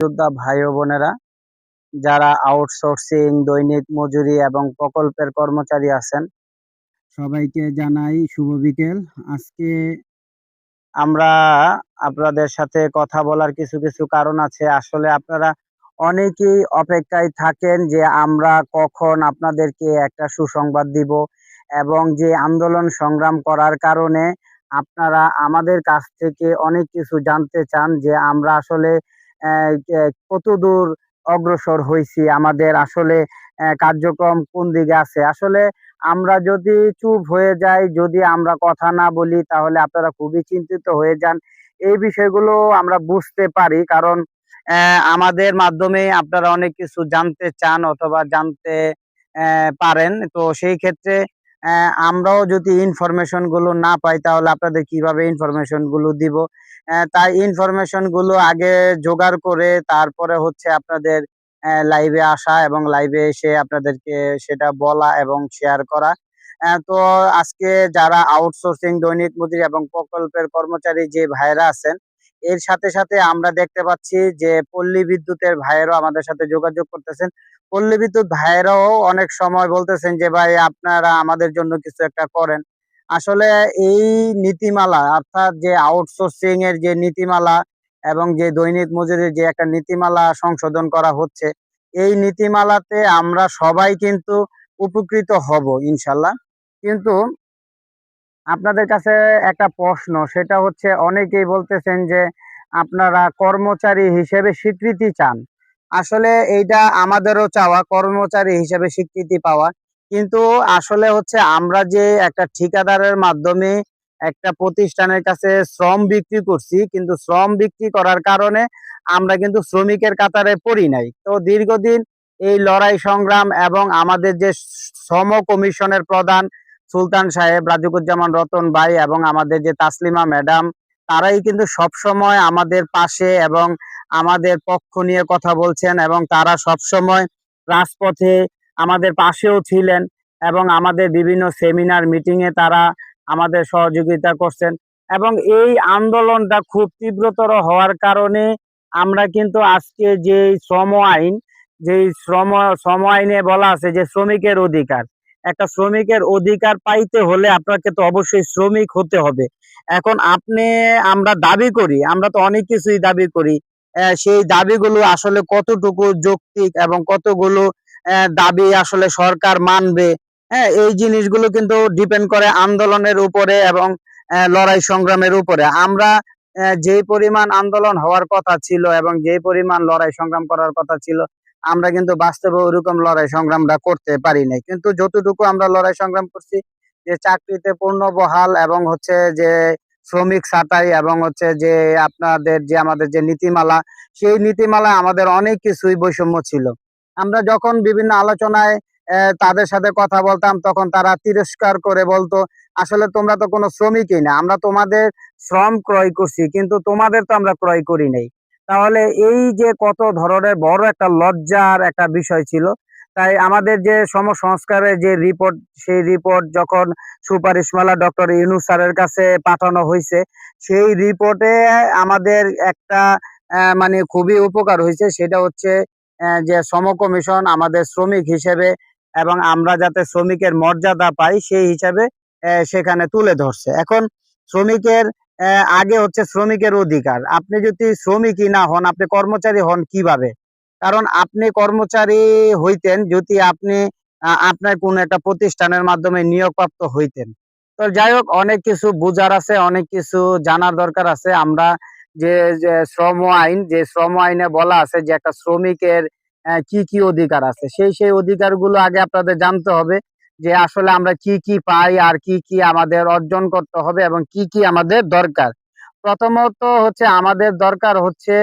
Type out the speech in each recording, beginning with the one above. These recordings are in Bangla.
যোদ্ধা ভাই ও বোনেরা, যারা আউটসোর্সিং দৈনিক মজুরি এবং প্রকল্পের কর্মচারী আছেন, সবাইকে জানাই শুভ বিকেল। আজকে আমরা আপনাদের সাথে কথা বলার কিছু কিছু কারণ আছে। আসলে আপনারা অনেকেই অপেক্ষায় থাকেন যে আমরা কখন আপনাদেরকে একটা সুসংবাদ দিব এবং যে আন্দোলন সংগ্রাম করার কারণে আপনারা আমাদের কাছ থেকে অনেক কিছু জানতে চান যে আমরা আসলে কতদূর অগ্রসর হয়েছি আমাদের আসলে কার্যক্রম কোন দিকে আছে? আসলে আমরা যদি চুপ হয়ে যাই, যদি আমরা কথা না বলি, তাহলে আপনারা খুবই চিন্তিত হয়ে যান। এই বিষয়গুলো আমরা বুঝতে পারি, কারণ আমাদের মাধ্যমে আপনারা অনেক কিছু জানতে চান অথবা জানতে পারেন। তো সেই ক্ষেত্রে আমরাও যদি ইনফরমেশনগুলো না পাই, তাহলে আপনাদের কীভাবে ইনফরমেশনগুলো দিব? তাই ইনফরমেশনগুলো আগে জোগাড় করে তারপরে হচ্ছে আপনাদের লাইভে আসা এবং লাইভে এসে আপনাদেরকে সেটা বলা এবং শেয়ার করা। তো আজকে যারা আউটসোর্সিং দৈনিক মজুরি এবং প্রকল্পের কর্মচারী যে ভাইরা আছেন এর সাথে সাথে আমরা দেখতে পাচ্ছি যে পল্লী বিদ্যুতের ভাইয়েরাও আমাদের সাথে যোগাযোগ করতেছেন। পল্লী বিদ্যুৎ ভাইয়েরাও অনেক সময় বলতেছেন যে, ভাই, আপনারা আমাদের জন্য কিছু একটা করেন। আসলে এই নীতিমালা, অর্থাৎ যে আউটসোর্সিং এর যে নীতিমালা এবং যে দৈনিক মজুরির যে একটা নীতিমালা সংশোধন করা হচ্ছে, এই নীতিমালাতে আমরা সবাই কিন্তু উপকৃত হব, ইনশাল্লাহ। কিন্তু আপনাদের কাছে একটা প্রশ্ন, সেটা হচ্ছে অনেকেই বলতেছেন যে আপনারা কর্মচারী হিসেবে স্বীকৃতি চান। আসলে এইটা আমাদেরও চাওয়া, কর্মচারী হিসেবে স্বীকৃতি পাওয়া। কিন্তু আসলে হচ্ছে আমরা যে একটা ঠিকাদারের মাধ্যমে একটা প্রতিষ্ঠানের কাছে শ্রম বিক্রি করছি, কিন্তু শ্রম বিক্রি করার কারণে আমরা কিন্তু শ্রমিকের কাতারে পড়ি নাই। তো দীর্ঘদিন এই লড়াই সংগ্রাম এবং আমাদের যে শ্রম কমিশনের প্রধান সুলতান সাহেব, রাজুকুজ্জামান রতন ভাই এবং আমাদের যে তাসলিমা ম্যাডাম, তারাই কিন্তু সব সময় আমাদের পাশে এবং আমাদের পক্ষ নিয়ে কথা বলছেন এবং তারা সব সময় রাজপথে আমাদের পাশেও ছিলেন এবং আমাদের বিভিন্ন সেমিনার মিটিং এ তারা আমাদের সহযোগিতা করছেন এবং এই আন্দোলনটা খুব তীব্রতর হওয়ার কারণে আমরা কিন্তু আজকে যে শ্রম আইন যে শ্রম শ্রম আইনে বলা আছে যে শ্রমিকের অধিকার একটা শ্রমিকের অধিকার পাইতে হলে আপনাকে তো অবশ্যই শ্রমিক হতে হবে। এখন আপনি, আমরা দাবি করি, আমরা তো অনেক কিছুই দাবি করি সেই দাবিগুলো আসলে কতটুকু যৌক্তিক এবং কতগুলো দাবি আসলে সরকার মানবে হ্যাঁ এই জিনিসগুলো কিন্তু ডিপেন্ড করে আন্দোলনের উপরে এবং লড়াই সংগ্রামের উপরে। আমরা যে পরিমাণ আন্দোলন হওয়ার কথা ছিল এবং যে পরিমাণ লড়াই সংগ্রাম করার কথা ছিল আমরা কিন্তু বাস্তবে ওইরকম লড়াই সংগ্রামটা করতে পারি নাই। কিন্তু যতটুকু আমরা লড়াই সংগ্রাম করছি, যে চাকরিতে পূর্ণ বহাল এবং হচ্ছে যে শ্রমিক ছাঁটাই এবং হচ্ছে যে আপনাদের যে আমাদের যে নীতিমালা, সেই নীতিমালা আমাদের অনেক কিছুই বৈষম্য ছিল। আমরা যখন বিভিন্ন আলোচনায় তাদের সাথে কথা বলতাম, তখন তারা তিরস্কার করে বলতো, আসলে তোমরা তো কোনো শ্রমিকই না, আমরা তোমাদের শ্রম ক্রয় করছি, কিন্তু তোমাদের তো আমরা ক্রয় করি নাই। তাহলে এই যে কত ধরনের বড় একটা লজ্জার একটা বিষয় ছিল, তাই আমাদের যে সমসংস্কারের যে রিপোর্ট সেই রিপোর্ট যখন সুপারিশমালা ডক্টর ইউনুস স্যারের কাছে পাঠানো হয়েছে, সেই রিপোর্টে আমাদের একটা মানে খুবই উপকার হয়েছে। সেটা হচ্ছে যে শ্রম কমিশন আমাদের শ্রমিক হিসেবে এবং আমরা যাতে শ্রমিকের মর্যাদা পাই, সেই হিসাবে সেখানে তুলে ধরছে। এখন শ্রমিকের আগে হচ্ছে শ্রমিকের অধিকার। আপনি যদি শ্রমিকই না হন, আপনি কর্মচারী হন কীভাবে? কারণ আপনি কর্মচারী হইতেন যদি আপনি আপনার কোন একটা প্রতিষ্ঠানের মাধ্যমে নিয়োগপ্রাপ্ত হইতেন। তো যাই হোক, অনেক কিছু বোঝার আছে, অনেক কিছু জানার দরকার আছে। আমরা যে শ্রম আইন, যে শ্রম আইনে বলা আছে যে একটা শ্রমিকের কি কি অধিকার আছে? সেই সেই অধিকারগুলো আগে আপনাদের জানতে হবে। যে আসলে আমরা কি কি পাই আর কি কি আমাদের অর্জন করতে হবে এবং কি কি আমাদের দরকার। প্রথমত হচ্ছে আমাদের দরকার হচ্ছে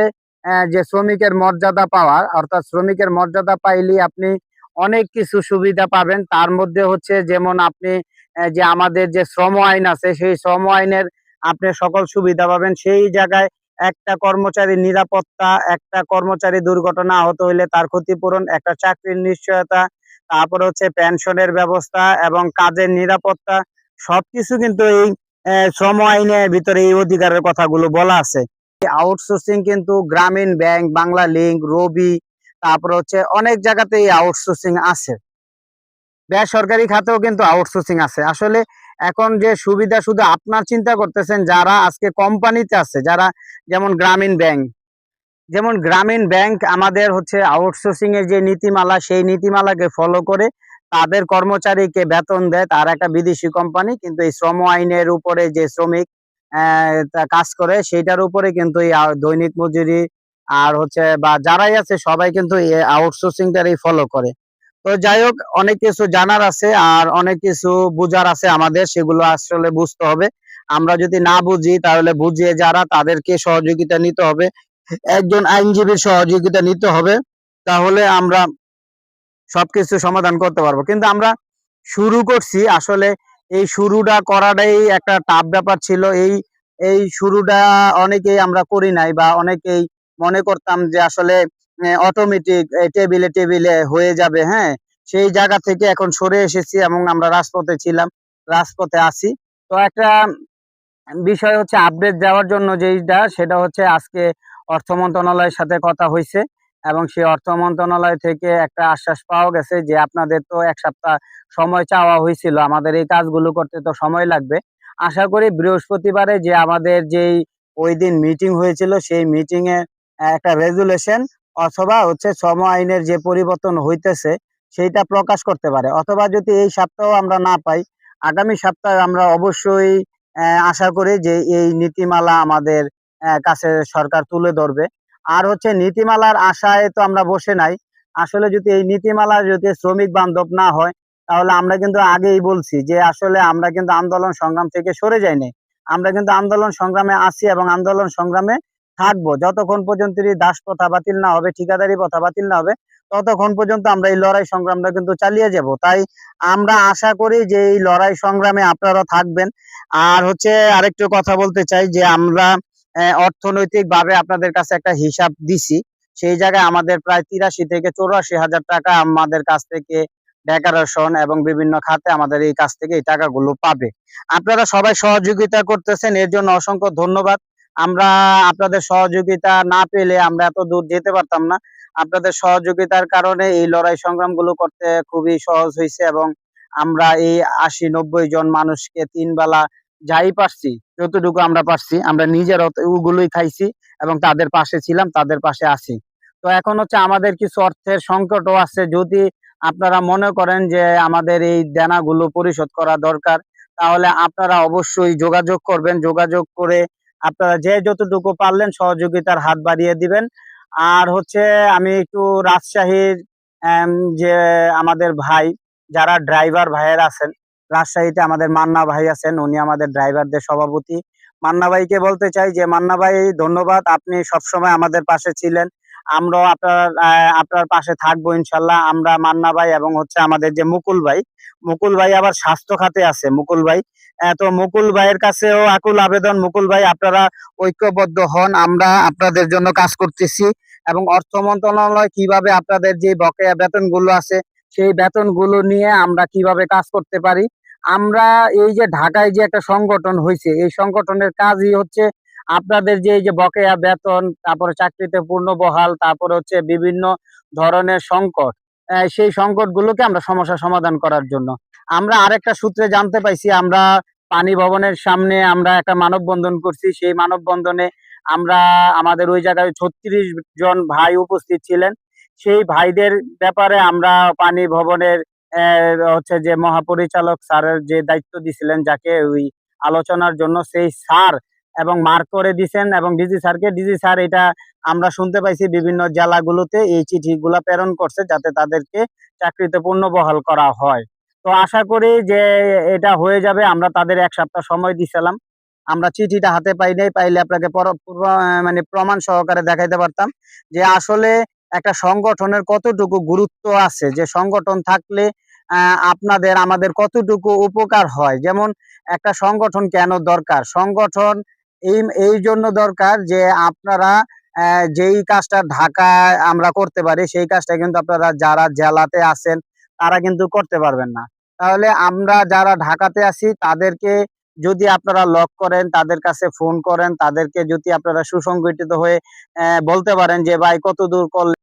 যে শ্রমিকের মর্যাদা পাওয়া। অর্থাৎ শ্রমিকের মর্যাদা পাইলে আপনি অনেক কিছু সুবিধা পাবেন। তার মধ্যে হচ্ছে যেমন আপনি যে আমাদের যে শ্রম আইন আছে, সেই শ্রম আইনের আপনি সকল সুবিধা পাবেন। সেই জায়গায় একটা কর্মচারী নিরাপত্তা, একটা কর্মচারী দুর্ঘটনা আহত হইলে তার ক্ষতিপূরণ, একটা চাকরির নিশ্চয়তা তারপরে হচ্ছে পেনশনের ব্যবস্থা এবং কাজের নিরাপত্তা, সবকিছু কিন্তু এই শ্রম আইনের ভিতরে এই অধিকারের কথাগুলো বলা আছে। আউটসোর্সিং কিন্তু গ্রামীণ ব্যাংক বাংলা লিংক রবি, তারপর হচ্ছে অনেক জায়গাতেই আউটসোর্সিং আছে। বেসরকারি খাতেও কিন্তু আউটসোর্সিং আছে। আসলে এখন যে সুবিধা শুধু আপনার চিন্তা করতেছেন, যারা আজকে কোম্পানিতে আছে, যারা যেমন গ্রামীণ ব্যাংক যেমন গ্রামীণ ব্যাংক আমাদের হচ্ছে আউটসোর্সিং এর যে নীতিমালা, সেই নীতিমালাকে ফলো করে তাদের কর্মচারীকে বেতন দেয় তার একটা বিদেশি কোম্পানি কিন্তু এই শ্রম আইনের উপরে যে শ্রমিক কাজ করে সেইটার উপরে কিন্তু এই দৈনিক মজুরি আর হচ্ছে বা যারাই আছে সবাই কিন্তু আউটসোর্সিংটারই ফলো করে। তো যাই হোক, অনেক কিছু জানার আছে আর অনেক কিছু বুঝার আছে আমাদের, সেগুলো আসলে বুঝতে হবে। আমরা যদি না বুঝি তাহলে বুঝিয়ে যারা তাদেরকে সহযোগিতা নিতে হবে। একজন আইনজীবীর সহযোগিতা নিতে হবে, তাহলে আমরা সবকিছু সমাধান করতে পারব। কিন্তু আমরা শুরু করছি, আসলে এই শুরুটা করাটাই একটা টাফ ব্যাপার ছিল। এই এই শুরুটা অনেকেই আমরা করি নাই বা অনেকেই মনে করতাম যে আসলে অটোমেটিক টেবিলে টেবিলে হয়ে যাবে হ্যাঁ? সেই জায়গা থেকে এখন সরে এসেছি এবং আমরা রাজপথে ছিলাম, রাজপথে আছি। তো একটা বিষয় হচ্ছে আপডেট দেওয়ার জন্য যেইটা, সেটা হচ্ছে আজকে অর্থ মন্ত্রণালয়ের সাথে কথা হয়েছে এবং সেই অর্থ মন্ত্রণালয় থেকে একটা আশ্বাস পাওয়া গেছে যে আপনাদের তো এক সপ্তাহ সময় চাওয়া হয়েছিল, আমাদের এই কাজগুলো করতে তো সময় লাগবে। আশা করি বৃহস্পতিবারে যে আমাদের যেই ওই দিন মিটিং হয়েছিল, সেই মিটিং এ একটা রেজুলেশন অথবা হচ্ছে শ্রম আইনের যে পরিবর্তন হইতেছে, সেইটা প্রকাশ করতে পারে। অথবা যদি এই সপ্তাহ আমরা না পাই, আগামী সপ্তাহে আমরা অবশ্যই আশা করি যে এই নীতিমালা আমাদের কাছে সরকার তুলে ধরবে। আর হচ্ছে নীতিমালার আশায় তো আমরা বসে নাই। আসলে যদি এই নীতিমালা যদি শ্রমিক বান্ধব না হয়, তাহলে আমরা কিন্তু আগেই বলছি যে আসলে আমরা কিন্তু আন্দোলন সংগ্রাম থেকে সরে যাইনি। আমরা কিন্তু আন্দোলন সংগ্রামে আছি এবং আন্দোলন সংগ্রামে থাকব। যতক্ষণ পর্যন্ত দাস প্রথা বাতিল না হবে, ঠিকাদারি প্রথা বাতিল না হবে, ততক্ষণ পর্যন্ত আমরা এই লড়াই সংগ্রামটা কিন্তু চালিয়ে যাব। তাই আমরা আশা করি যে এই লড়াই সংগ্রামে আপনারা থাকবেন। আর হচ্ছে আরেকটু কথা বলতে চাই যে আমরা অর্থনৈতিক ভাবে আপনাদের কাছে একটা হিসাব দিছি। সেই জায়গায় আমাদের প্রায় তিরাশি থেকে চৌরাশি হাজার টাকা আমাদের কাছ থেকে ডেকোরেশন এবং বিভিন্ন খাতে আমাদের এই কাছ থেকে এই টাকাগুলো পাবে। আপনারা সবাই সহযোগিতা করতেছেন, এর জন্য অসংখ্য ধন্যবাদ। আমরা আপনাদের সহযোগিতা না পেলে আমরা এত দূর যেতে পারতাম না। আপনাদের সহযোগিতার কারণে এই লড়াই সংগ্রামগুলো করতে খুবই সহজ হয়েছে এবং আমরা এই আশি নব্বই জন মানুষকে তিন বেলা যাই পারছি, যতটুকু আমরা পারছি, আমরা নিজের ওগুলোই খাইছি এবং তাদের পাশে ছিলাম, তাদের পাশে আছি। তো এখন হচ্ছে আমাদের কিছু অর্থের সংকটও আছে। যদি আপনারা মনে করেন যে আমাদের এই দেনাগুলো পরিশোধ করা দরকার, তাহলে আপনারা অবশ্যই যোগাযোগ করবেন। যোগাযোগ করে আপনারা যে যতটুকু পারলেন সহযোগিতার হাত বাড়িয়ে দিবেন। আর হচ্ছে আমি একটু রাজশাহীর যে আমাদের ভাই, যারা ড্রাইভার ভাইয়ের আছেন রাজশাহীতে আমাদের মান্না ভাই আছেন, উনি আমাদের ড্রাইভারদের সভাপতি। মান্না ভাইকে বলতে চাই যে, মান্না ভাই, ধন্যবাদ, আপনি সবসময় আমাদের পাশে ছিলেন। আমরাও আপনার আপনার পাশে থাকব ইনশাল্লাহ। আমরা মান্না ভাই এবং হচ্ছে আমাদের যে মুকুল ভাই মুকুল ভাই আবার স্বাস্থ্য খাতে আছে, মুকুল ভাই। তো মুকুল ভাইয়ের কাছেও আকুল আবেদন, মুকুল ভাই, আপনারা ঐক্যবদ্ধ হন। আমরা আপনাদের জন্য কাজ করতেছি এবং অর্থ মন্ত্রণালয় কীভাবে আপনাদের যে বকেয়া বেতনগুলো আছে, সেই বেতনগুলো নিয়ে আমরা কীভাবে কাজ করতে পারি আমরা এই যে ঢাকায় যে একটা সংগঠন হয়েছে, এই সংগঠনের কাজই হচ্ছে আপনাদের যে এই যে বকেয়া বেতন, তারপরে চাকরিতে পূর্ণ বহাল তারপরে হচ্ছে বিভিন্ন ধরনের সংকট সেই সংকটগুলোকে আমরা সমস্যা সমাধান করার জন্য। আমরা আরেকটা সূত্রে জানতে পাইছি, আমরা পানি ভবনের সামনে আমরা একটা মানববন্ধন করছি, সেই মানববন্ধনে আমরা আমাদের ওই জায়গায় ছত্রিশ জন ভাই উপস্থিত ছিলেন। সেই ভাইদের ব্যাপারে আমরা পানি ভবনের হচ্ছে যে মহাপরিচালক স্যারের যে দায়িত্ব দিছিলেন, যাকে ওই আলোচনার জন্য সেই স্যার এবং মার্ক করে দিছেন এবং ডিজি স্যারকে, ডিজি স্যার এটা আমরা শুনতে পাইছি বিভিন্ন জেলাগুলোতে এই চিঠিগুলা প্রেরণ করছে যাতে তাদেরকে চাকরিতে পূর্ণবহাল করা হয়। তো আশা করি যে এটা হয়ে যাবে, আমরা তাদের এক সপ্তাহ সময় দিছিলাম। আমরা চিঠিটা হাতে পাই নাই, পাইলে আপনাকে মানে প্রমাণ সহকারে দেখাইতে পারতাম যে আসলে একটা সংগঠনের কতটুকু গুরুত্ব আছে? যে সংগঠন থাকলে আপনাদের, আমাদের কতটুকু উপকার হয়? যেমন একটা সংগঠন কেন দরকার? সংগঠন এই এই জন্য দরকার যে আপনারা যেই কাজটা ঢাকায় আমরা করতে পারি, সেই কাজটা কিন্তু আপনারা যারা জেলাতে আছেন, তারা কিন্তু করতে পারবেন না। তাহলে আমরা যারা ঢাকাতে আছি, তাদেরকে যদি আপনারা লক করেন, তাদের কাছে ফোন করেন, তাদেরকে যদি আপনারা সুসংগঠিত হয়ে বলতে পারেন যে, ভাই, কত দূর করলে